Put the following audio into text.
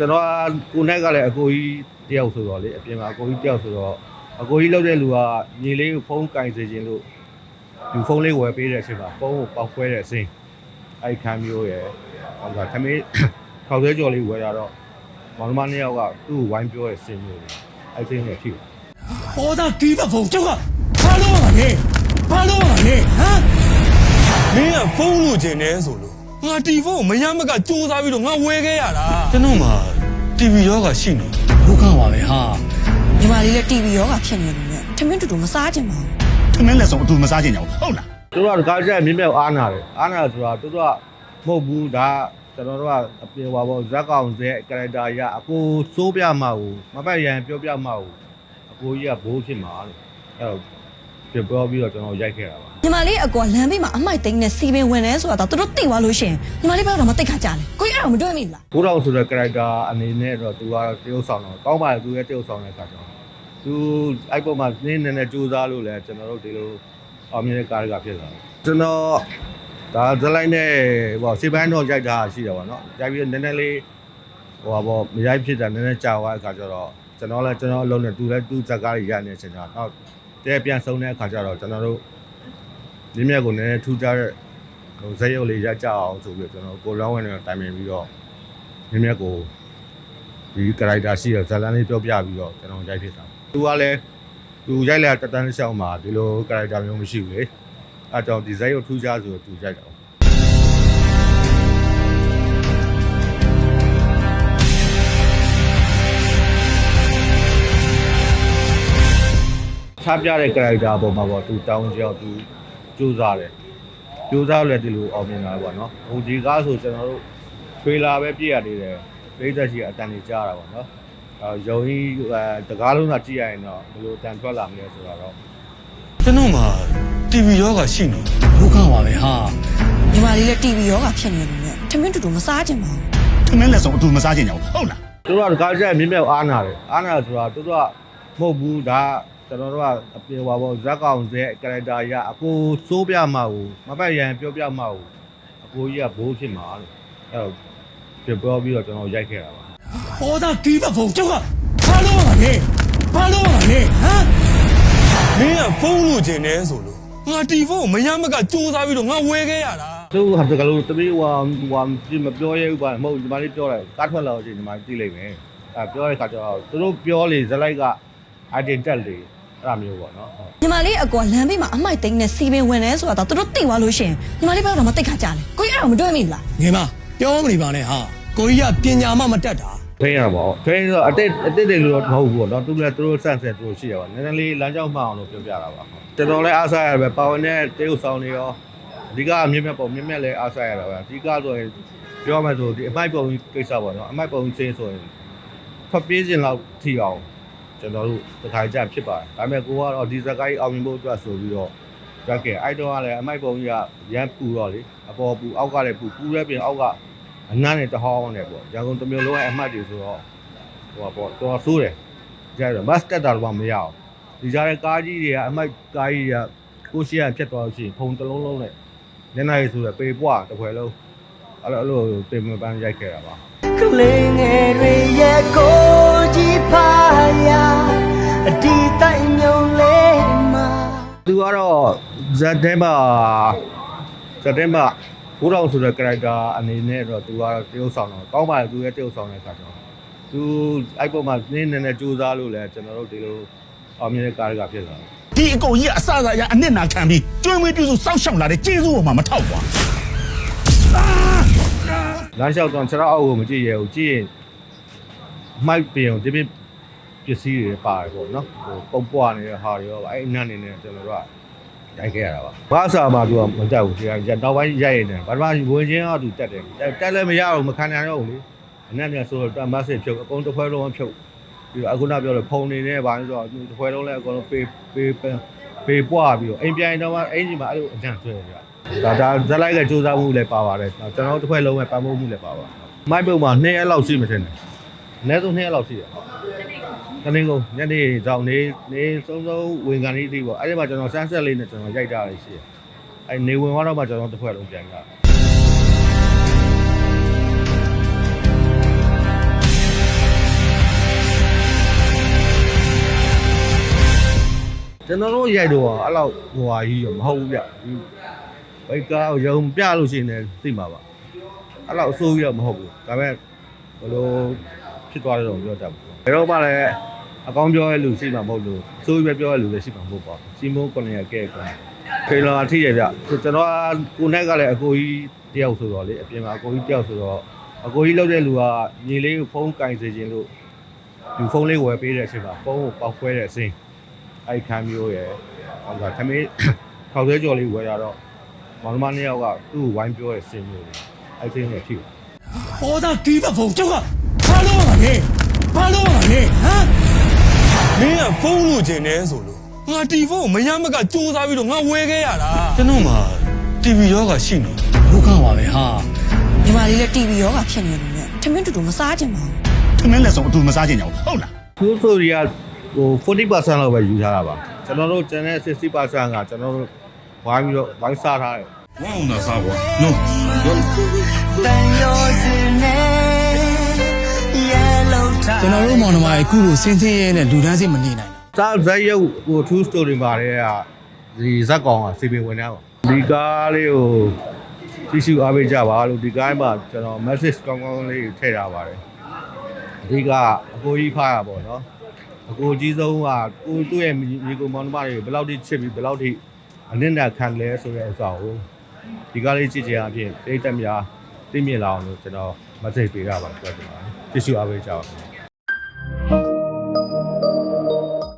ကျွန်တော်ကကိုနိုင်ကလည်းအကိုကြီးတယောက်ဆိုတော့လေအပြင်မှာအကိုကြီးတယောက်ဆိုတော့အကိုကြီးလောက်တဲ့လူကညီလေးကိုဖုန်းကင်စေခြင်းလို့ဒီဖုန်းလေးဝယ်ပေးတဲ့အချိန်မှာဖုန်းကိုပောက်ခွဲတဲ့အစင်းအဲ့ဒီခံမျိုးရယ်ဟောကသမီးခေါက်သေးကြော်လေးဝယ်ရတော့မောင်နှမနှစ်ယောက်ကသူ့ကိုဝိုင်းပြောတဲ့အစင်းမျိုးတွေအဲ့ဒီစင်းတွေထိတယ်ပေါ်သားတီးတဲ့ဖုန်းကျောက်ကဘာလို့ပါလဲဘာလို့ပါလဲဟမ်မင်းကဖုန်းလို့ကျင်နေဆိုလို့ငါတီဖုန်းကိုမရမကစူးစမ်းပြီးတော့ငါဝယ်ခဲ့ရတာကျွန်တော်မှ TV ရောဂါရှိနေဒုက္ခပါပဲဟာညီမလေးလည်း TV ရောဂါဖြစ်နေလို့ねထမင်းတူတူမစားကြင်ပါဘူးထမင်းလက်ဆောင်အတူမစားကြကြဘူးဟုတ်လားသူတို့ကကားချက်မြင်းမြတ်အားနာတယ်အားနာဆိုတာသူတို့ကမဟုတ်ဘူးဒါကျွန်တော်တို့ကအပြင်ပါဘောဇက်ကောင်ဇဲကာရက်တာရအကိုစိုးပြမှာကိုမပတ်ရန်ပြောပြမှာကိုအကိုကြီးကဘိုးဖြစ်မှာလို့အဲ့တော့ ပြပြောပြီးတော့ကျွန်တော်ရိုက်ခဲ့တာပါညီမလေးအကွာလမ်းဘေးမှာအမိုက်သိမ်းနဲ့စီပင်ဝင်နေဆိုတာတော့သူတို့သိသွားလို့ရှရင်ညီမလေးဘက်တော့မသိခါကြလေကိုကြီးအဲ့တော့မတွေ့မိဘူးလားဘိုးတော်ဆိုတဲ့ကာရက်တာအနေနဲ့တော့သူကတရုပ်ဆောင်တော့ကောင်းပါလေသူရဲ့တရုပ်ဆောင်တဲ့အခါကျတော့သူအဲ့ပေါ်မှာနင်းနေနေစူးစမ်းလို့လဲကျွန်တော်တို့ဒီလိုအောင်မြင်တဲ့ကားကဖြစ်လာတယ်ကျွန်တော်ဒါဇက်လိုက်နဲ့ဟိုစေပန်းတော့ရိုက်တာရှိတယ်ဗောနော်ရိုက်ပြီးတော့နည်းနည်းလေးဟိုပါဗောမရိုက်ဖြစ်တာနည်းနည်းကြာသွားတဲ့အခါကျတော့ကျွန်တော်လည်းကျွန်တော်အလုံးနဲ့သူလည်းသူ့ဇက်ကားကြီးရနေတဲ့အချိန်ကျတော့နောက် တဲပြန်ဆုံးတဲ့အခါကျတော့ကျွန်တော်တို့မြင်းမြတ်ကိုနည်းနည်းထူးခြားတဲ့ဟိုဇက်ရုပ်လေးရိုက်ကြအောင်ဆိုပြီးတော့ကျွန်တော်ကိုလောင်းဝင်နဲ့တိုင်ပင်ပြီးတော့မြင်းမြတ်ကိုဒီကာရိုက်တာရှိတဲ့ဇက်လန်လေးပြောပြပြီးတော့ကျွန်တော်ရိုက်ဖြစ်တာသူကလည်းသူရိုက်လာတက်တန်းရှောင်းမှာဒီလိုကာရိုက်တာမျိုးမရှိဘူးလေအဲကြောင့်ဒီဇိုင်းကိုထူးခြားဆိုတူကြိုက်တာ ခြားပြတဲ့ character အပေါ်မှာပေါ့သူတောင်းကြောက်သူစူးစားတယ်စူးစားလည်းဒီလိုအောင်မြင်လာပေါ့နော်ဟိုဒီကားဆိုကျွန်တော်တို့ထွေလာပဲပြည့်ရသေးတယ်ပြိသက်ရှိအတန်ကြီးကြားတာပေါ့နော်အဲယုံကြီးအဲတကားလုံးသာကြည့်ရရင်တော့ဘယ်လိုအတန်ထွက်လာမလဲဆိုတော့ကျွန်တော်မှ TV ရောဂါရှိနေဒုက္ခပါပဲဟာညီမလေးလည်း TV ရောဂါဖြစ်နေလို့ねထမင်းတူတူမစားကြင်ပါဘူးထမင်းလက်ဆောင်အတူမစားကြကြဘူးဟုတ်လားသူတို့ကကားချက်မြင်းမြတ်အားနာတယ်အားနာဆိုတာသူတို့ကမဟုတ်ဘူးဒါ ကျွန်တော်တို့ကအပြေပါဘောဇက်ကောင်ဇဲကာရက်တာရအကိုစိုးပြမှာကိုမပတ်ရန်ပြောပြမှာကိုအကိုကြီးကဘိုးဖြစ်မှာလို့အဲ့တော့ပြပြောပြီးတော့ကျွန်တော်ရိုက်ခဲ့တာပါပေါ်သားတီးတဲ့ဖုန်းကျောက်ကဘာလို့ပါလဲဘာလို့ပါလဲဟမ်မင်းကဖုန်းလို့ကျင်နေဆိုလို့ငါတီဖုန်းကိုမရမကစူးစမ်းပြီးတော့ငါဝယ်ခဲ့ရတာသူဟာတကယ်လို့တမီးဟိုဟိုပြမပြောရဲဘူးပါမဟုတ်ဒီမလေးပြောတယ်ကားထွက်လာတော့ချိန်ဒီမလေးသိလိုက်မယ်အဲပြောတဲ့ခါကျတော့သူတို့ပြောလေဇလိုက်ကအတင်တက်လေ အဲ့လိုမျိုးပေါ့နော်ဟုတ်ညီမလေးအကွာလမ်းဘေးမှာအမိုက်သိမ်းနဲ့စီပင်ဝင်နေဆိုတာတော့သူတို့သိသွားလို့ရှရင်ညီမလေးဘက်တော့မသိခါကြလေကိုကြီးအဲ့တော့မတွေ့မိဘူးလားငယ်မပြောမနေပါနဲ့ဟာကိုကြီးကပညာမှမတတ်တာထိန်းရပါဘောထိန်းဆိုတော့အတိတ်အတိတ်တွေလို့တော့မဟုတ်ဘူးပေါ့နော်သူလည်းသူတို့စန့်ဆက်သူတို့ရှိရပါနည်းနည်းလေးလမ်းကြောင်းမှအောင်လို့ပြောပြတာပါကျွန်တော်လည်းအားစားရပဲပါဝင်တဲ့တေးဥဆောင်တွေရောအဓိကအမြင့်မြတ်ပုံမြင့်မြတ်လည်းအားစားရတာပဲအဓိကဆိုရင်ပြောမှဆိုဒီအမိုက်ပုံကြီးကိစ္စပေါ့နော်အမိုက်ပုံကြီးချင်းဆိုရင်ဖပ်ပြေးခြင်းလောက်ထီအောင် ကျွန်တော်တို့တခါကြဖြစ်ပါတယ်ဒါပေမဲ့ကိုကတော့ဒီဇက်ကိုင်းအောင်မြင်ဖို့အတွက်ဆိုပြီးတော့ကြက်ကဲအဲ့တော့ကလည်းအမိုက်ပုံကြီးကရမ်းပူတော့လေအပေါ်ပူအောက်ကလည်းပူပူတဲ့ပြင်အောက်ကအနမ်းနဲ့တဟောင်းနဲ့ပေါ့ရန်ကုန်တစ်မျိုးလုံးရဲ့အမှတ်တွေဆိုတော့ဟိုပါပေါ့တော်ဆိုးတယ်ကြည့်ရမတ်တက်တာတော့မရအောင်ဒီကြားတဲ့ကားကြီးတွေကအမိုက်ကားကြီးတွေကကိုရှိရဖြတ်သွားလို့ရှိရင်ဖုံတစ်လုံးလုံးနဲ့ညနေရေးဆိုတော့ပေပွားတစ်ခွဲလုံးအဲ့လိုအဲ့လိုတင်မပန်းရိုက်ခဲ့တာပါကလေးငယ်တွေရဲ့ကိုကြီးဖာ ယာအဒီတိုင်မြုံလေးမှာသူကတော့ဇက်တဲမှာဇက်တဲမှာဘိုးတော်ဆိုတဲ့ character အနေနဲ့တော့သူကတော့တရုပ်ဆောင်တော့ကောင်းပါလေသူရဲ့တရုပ်ဆောင်တဲ့အခါကျတော့သူအဲ့ပေါ်မှာနင်းနေနေစူးစမ်းလို့လဲကျွန်တော်တို့ဒီလိုအောင်မြင်တဲ့ကားကဖြစ်လာတယ်ဒီအကုန်ကြီးကအစအစရအနစ်နာခံပြီးကျွေးမွေးပြုစုစောက်ရှောက်လာတဲ့ကျေးဇူးပေါ်မှာမထောက်ကွာလမ်းလျှောက်တော့ခြေထောက်အောက်ကိုမကြည့်ရဘူးကြည့်ရင်မိုက်ပြင်ဒီပြပ စ္စည်းတွေပါတယ်ပေါ့နော်ဟိုပုံပွားနေတဲ့ဟာတွေရောအဲ့အနံ့နေနေကျွန်တော်တို့ကရိုက်ခဲ့ရတာပါဘာသာမှာသူကမတက်ဘူးဒီကနောက်ပိုင်းရိုက်ရင်လည်းဘာမှဝင်ချင်းတော့သူတက်တယ်တက်လည်းမရဘူးမခံနိုင်တော့ဘူးလေအနံ့ပြန်ဆိုတော့မတ်စစ်ဖြုတ်အကုန်တစ်ခွဲလုံးဖြုတ်ပြီးတော့အခုနပြောလို့ဖုံနေနေပါဆိုတော့တစ်ခွဲလုံးလည်းအကုန်လုံးပေးပေးပေးပွားပြီးတော့အိမ်ပြန်တော့အင်ဂျင်မှာအဲ့လိုအနံ့ဆွဲတယ်ဗျဒါဒါဇက်လိုက်ကစူးစမ်းမှုလည်းပါပါတယ်ကျွန်တော်တစ်ခွဲလုံးပဲပံ့ပိုးမှုလည်းပါပါမိုက်ပုံမှာ2ရက်လောက်ရှိမှထင်တယ်အနည်းဆုံး2ရက်လောက်ရှိတယ် သမင်းကုန်ညနေဆောင်နေနေစုံစုံဝင်ကန်လေးသိပေါ့အဲ့ဒီမှာကျွန်တော်ဆန်းဆက်လေးနဲ့ကျွန်တော်ရိုက်တာလေးရှိတယ်အဲ့နေဝင်သွားတော့မှကျွန်တော်တစ်ဖွဲ့လုံးပြန်ကြတယ်ကျွန်တော်တို့ရိုက်တော့အဲ့လောက်ဟိုဟာကြီးရောမဟုတ်ဘူးဗျဘိတ်ကားရုံပြလို့ရှိရင်လည်းသိမှာပါအဲ့လောက်အဆိုးကြီးတော့မဟုတ်ဘူးဒါပေမဲ့ဘလို့ဖြစ်သွားတယ်တော့ပြောတတ်ဘူးဘယ်တော့မှလည်း အကောင်းပြောတဲ့လူရှိမှာမဟုတ်လို့အဆိုးကြီးပဲပြောတဲ့လူလည်းရှိမှာမဟုတ်ပါဘူးစီမိုးကိုနေရကဲကွာဖေလာအထိရဗျကျွန်တော်ကိုနဲ့ကလည်းအကိုကြီးတယောက်ဆိုတော့လေအပြင်မှာအကိုကြီးတယောက်ဆိုတော့အကိုကြီးလောက်တဲ့လူကညီလေးကိုဖုန်းကင်စေခြင်းလို့ဒီဖုန်းလေးဝယ်ပေးတဲ့အချိန်မှာဖုန်းကိုပေါက်ခွဲတဲ့အချိန်အဲ့ခမ်းမျိုးရယ်ဟောကသမီးခေါက်သေးကြော်လေးဝယ်ရတော့မောင်နှမနှစ်ယောက်ကသူ့ကိုဝိုင်းပြောတဲ့စင်မျိုးတွေအဲ့ဒီနဲ့ထိတယ်ပေါ်သားတီးတဲ့ဖုန်းကျောက်ကဘာလို့ပါလဲဘာလို့ပါလဲဟမ် မင်းကဖုန်းလိုချင်တယ်ဆိုလို့ငါတီဖုန်းကိုမရမကစူးစမ်းပြီးတော့ငါဝယ်ခဲ့ရတာကျွန်တော်မှ TV ရောကရှိနေဒုက္ခပါပဲဟာညီမလေးလည်း TV ရောဂါဖြစ်နေတယ်လို့ထမင်းတူတူမစားကြပါဘူးထမင်းလက်ဆောင်အတူမစားချင်ကြဘူးဟုတ်လားသူဆိုရီကဟို40%လောက်ပဲယူထားတာပါကျွန်တော်တို့ကျန်တဲ့60%ကကျွန်တော်တို့ဝိုင်းပြီးတော့ဝိုင်းစားထားတယ်ဝမ်းအောင်သာစားကွာနော်တန်ရောစနေရဲလုံးထား ကျွန်တော်တို့မောင်နှမရဲ့အခုလိုစင်းစင်းရဲနဲ့လူတန်းစိတ်မနေနိုင်ဘူးစားဇက်ရုပ်ဟို true story မှာတဲ့ကဒီဇက်ကောင်ကစီပင်ဝင်နေပါဒီကားလေးကိုကြည့်ရှုအားပေးကြပါလို့ဒီကားမှာကျွန်တော် message ကောင်းကောင်းလေးထည့်ထားပါတယ်အဓိကအကိုကြီးဖားရပါတော့အကိုအကြီးဆုံးကကိုသူ့ရဲ့မြေကိုမောင်နှမတွေဘယ်လောက်ထိချစ်ပြီးဘယ်လောက်ထိအနစ်နာခံလဲဆိုတဲ့ဥစ္စာကိုဒီကားလေးကြည့်ချင်အဖြစ်တိတ်တက်များသိမြင်လာအောင်လို့ကျွန်တော်မသိပေးရပါပြောချင်ပါတယ်တ िश ူအားပေးကြပါဦး